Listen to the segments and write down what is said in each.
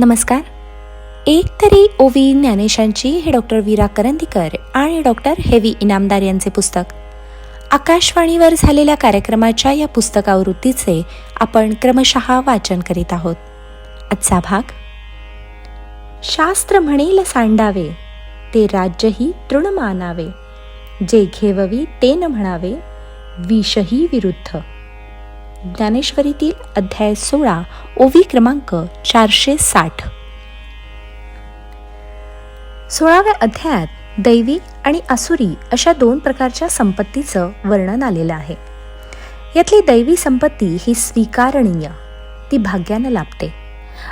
नमस्कार. एक तरी ओवी ज्ञानेशांची हे डॉक्टर वीरा करंदीकर आणि डॉक्टर हेवी इनामदार यांचे पुस्तक. आकाशवाणीवर झालेल्या कार्यक्रमाच्या या पुस्तकावृत्तीचे आपण क्रमशः वाचन करीत आहोत. आजचा भाग शास्त्र म्हणेल सांडावे ते राज्यही तृण मानावे. जे घेववी ते न म्हणावे विषही विरुद्ध. ज्ञानेश्वरीतील अध्याय सोळा ओवी क्रमांक चारशे साठ. सोळाव्या अध्यायात दैवी आणि आसुरी अशा दोन प्रकारच्या संपत्तीचं वर्णन आलेलं आहे. यातली दैवी संपत्ती ही स्वीकारणीय ती भाग्यानं लाभते.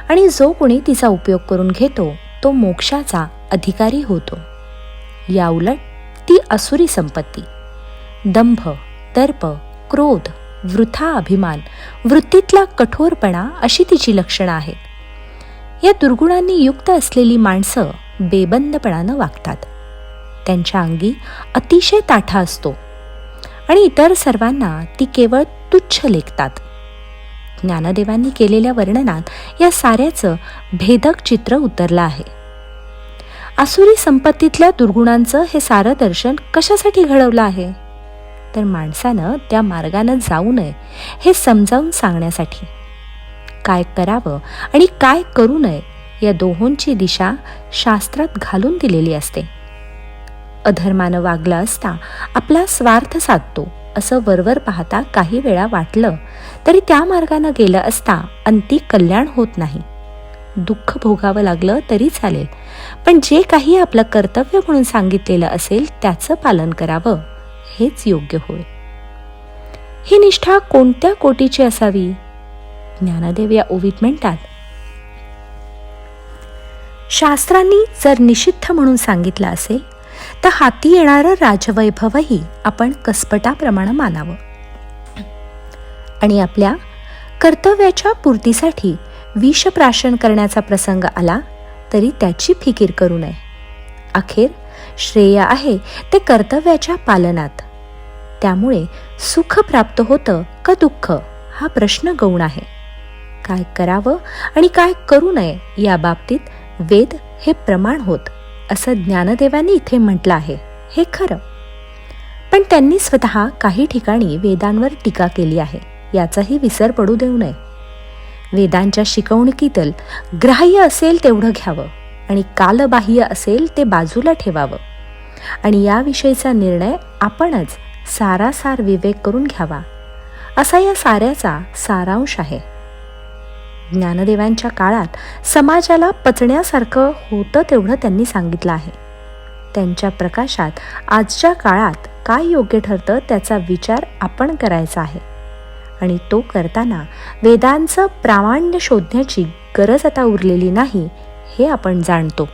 आणि जो कोणी तिचा उपयोग करून घेतो तो मोक्षाचा अधिकारी होतो. याउलट ती असुरी संपत्ती. दंभ दर्प क्रोध वृथा अभिमान वृत्तीतला कठोरपणा अशी तिची लक्षणं आहेत. या दुर्गुणांनी युक्त असलेली माणसं बेबंदपणानं वागतात. त्यांच्या अंगी अतिशय ताठा असतो आणि इतर सर्वांना ती केवळ तुच्छ लेखतात. ज्ञानदेवांनी केलेल्या वर्णनात या साऱ्याचं भेदक चित्र उतरलं आहे. आसुरी संपत्तीतल्या दुर्गुणांचं हे सारं दर्शन कशासाठी घडवलं आहे? तर माणसानं त्या मार्गानं जाऊ नये हे समजावून सांगण्यासाठी. काय करावं आणि काय करू नये या दोहोंची दिशा शास्त्रात घालून दिलेली असते. अधर्मानं वागलं असता आपला स्वार्थ साधतो असं वरवर पाहता काही वेळा वाटलं तरी त्या मार्गानं गेलं असता अंती कल्याण होत नाही. दुःख भोगावं लागलं तरी चालेल पण जे काही आपलं कर्तव्य म्हणून सांगितलेलं असेल त्याचं पालन करावं. हेच योग्य होय. ही निष्ठा कोणत्या कोटीची असावी? ज्ञानदेव या ओवीत म्हणतात. शास्त्रांनी जर निषिद्ध म्हणून सांगितलं असेल तर हाती येणारं राजवैभवही आपण कसपटाप्रमाणे मानावं. आणि आपल्या कर्तव्याच्या पूर्तीसाठी विषप्राशन करण्याचा प्रसंग आला तरी त्याची फिकीर करू नये. अखेर श्रेय आहे ते कर्तव्याच्या पालनात. त्यामुळे सुख प्राप्त होतं का दुःख? हा प्रश्न गौण आहे. काय करावं आणि काय करू नये या बाबतीत वेद हे प्रमाण होत असं ज्ञानदेवांनी इथे म्हटलं आहे. हे खरं. पण त्यांनी स्वतः काही ठिकाणी वेदांवर टीका केली आहे. याचाही विसर पडू देऊ नये. वेदांच्या शिकवणुकीतल ग्राह्य असेल तेवढं घ्यावं आणि कालबाह्य असेल ते बाजूला ठेवावं. आणि याविषयीचा निर्णय आपणच सारासार विवेक करून घ्यावा. असा या साऱ्याचा सारांश आहे. ज्ञानदेवांच्या काळात समाजाला पचण्यासारखं होतं तेवढं त्यांनी सांगितलं आहे. त्यांच्या प्रकाशात आजच्या काळात काय योग्य ठरतं त्याचा विचार आपण करायचा आहे. आणि तो करताना वेदांचं प्रामाण्य शोधण्याची गरज आता उरलेली नाही हे आपण जाणतो.